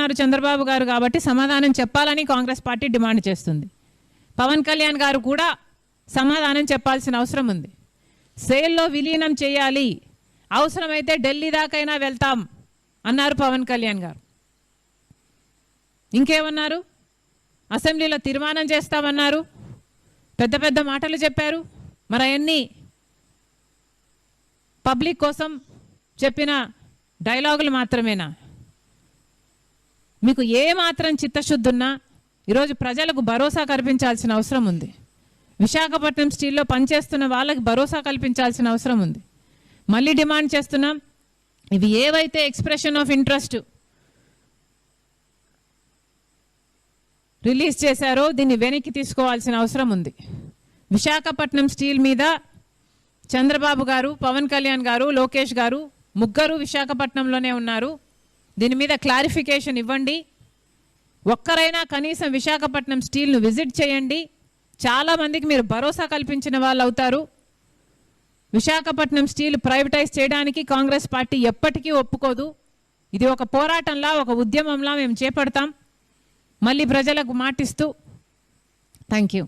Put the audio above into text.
ఉన్నారు చంద్రబాబు గారు కాబట్టి సమాధానం చెప్పాలని కాంగ్రెస్ పార్టీ డిమాండ్ చేస్తుంది. పవన్ కళ్యాణ్ గారు కూడా సమాధానం చెప్పాల్సిన అవసరం ఉంది. సేల్లో విలీనం చేయాలి. అవసరమైతే ఢిల్లీ దాకైనా వెళ్తాం అన్నారు పవన్ కళ్యాణ్ గారు. ఇంకేమన్నారు? అసెంబ్లీలో తీర్మానం చేస్తామన్నారు. పెద్ద పెద్ద మాటలు చెప్పారు. మరి అవన్నీ పబ్లిక్ కోసం చెప్పిన డైలాగులు మాత్రమేనా? మీకు ఏ మాత్రం చిత్తశుద్ధి ఉన్నా ఈరోజు ప్రజలకు భరోసా కల్పించాల్సిన అవసరం ఉంది. విశాఖపట్నం స్టీల్లో పనిచేస్తున్న వాళ్ళకి భరోసా కల్పించాల్సిన అవసరం ఉంది. మళ్ళీ డిమాండ్ చేస్తున్నాం. ఇవి ఏవైతే ఎక్స్ప్రెషన్ ఆఫ్ ఇంట్రెస్ట్ రిలీజ్ చేశారో దీన్ని వెనక్కి తీసుకోవాల్సిన అవసరం ఉంది. విశాఖపట్నం స్టీల్ మీద చంద్రబాబు గారు పవన్ కళ్యాణ్ గారు లోకేష్ గారు ముగ్గురు విశాఖపట్నంలోనే ఉన్నారు. దీని మీద క్లారిఫికేషన్ ఇవ్వండి. ఒక్కరైనా కనీసం విశాఖపట్నం స్టీల్ను విజిట్ చేయండి. చాలామందికి మీరు భరోసా కల్పించిన వాళ్ళు అవుతారు. విశాఖపట్నం స్టీల్ ప్రైవేటైజ్ చేయడానికి కాంగ్రెస్ పార్టీ ఎప్పటికీ ఒప్పుకోదు. ఇది ఒక పోరాటంలా ఒక ఉద్యమంలా మేము చేపడతాం. మళ్ళీ ప్రజలకు మాటిస్తూ. Thank you